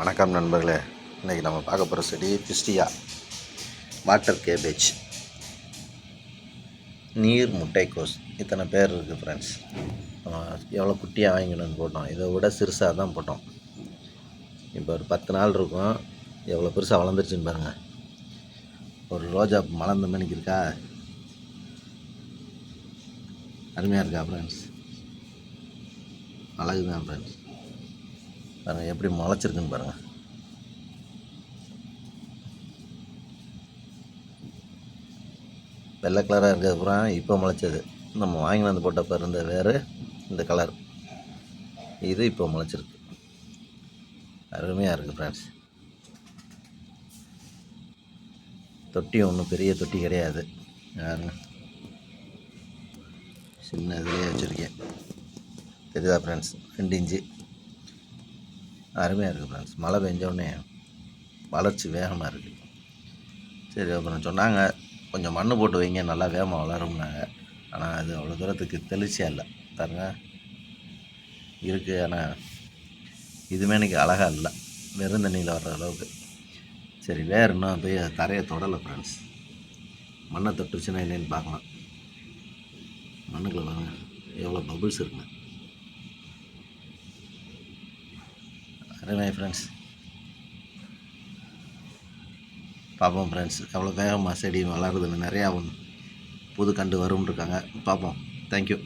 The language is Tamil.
வணக்கம் நண்பர்களே. இன்றைக்கி நம்ம பார்க்க போகிற செடி பிஸ்டியா வாட்டர் கேபேஜ். நீர் முட்டைக்கோஸ். இத்தனை பேர் இருக்குது ஃப்ரெண்ட்ஸ் எவ்வளோ குட்டியாக வாங்கிக்கணும்னு போட்டோம். இதை விட சிறுசாக தான் போட்டோம். இப்போ ஒரு பத்து நாள் இருக்கும். எவ்வளோ பெருசாக வளர்ந்துருச்சுன்னு பாருங்கள் ஒரு ரோஜா மலர்ந்த மணிக்கு இருக்கா? அருமையாக இருக்கா ஃப்ரெண்ட்ஸ் அழகு தான் ஃப்ரெண்ட்ஸ் பாருங்கள் எப்படி முளைச்சிருக்குன்னு பாருங்கள் வெள்ளை கலராக இருக்கிறது பூரா இப்போ முளைச்சது. நம்ம வாங்கி வந்து போட்டப்போ இருந்த வேறு இந்த கலர் இது இப்போ முளைச்சிருக்கு. அருமையாக இருக்குது ஃப்ரெண்ட்ஸ் தொட்டி ஒன்றும் பெரிய தொட்டி கிடையாது. பாருங்க. சின்ன இதுலேயே வச்சுருக்கேன். தெரியுதா ஃப்ரெண்ட்ஸ் ரெண்டு இன்ச்சு. அருமையாக இருக்குது ஃப்ரெண்ட்ஸ் மழை பெஞ்சோடனே வளர்ச்சி வேகமாக இருக்குது சரி அப்புறம் சொன்னாங்க கொஞ்சம் மண் போட்டு வைங்க நல்லா வேகமாக வளரும்னாங்க. ஆனால் அது அவ்வளோ தூரத்துக்கு தெளிச்சியாக இல்லை. பாருங்க. இருக்குது ஆனால் இதுவுமே எனக்கு அழகாக இல்லை. வெறும் தண்ணியில் வர்ற அளவுக்கு. சரி வேறு இன்னும் போய் தரையை தொடலை ஃப்ரெண்ட்ஸ் மண்ணை தொட்டுச்சுன்னா இல்லைன்னு பார்க்கலாம். மண்ணுக்குள்ள எவ்வளோ பபுள்ஸ் இருக்குங்க மை ஃப்ரெண்ட்ஸ் பார்ப்போம் ஃப்ரெண்ட்ஸ் அவ்வளோ வேகமாக செடி வளருதுன்னு நிறையா புது கண்டு வரும்னு இருக்காங்க. பார்ப்போம் தேங்க்யூ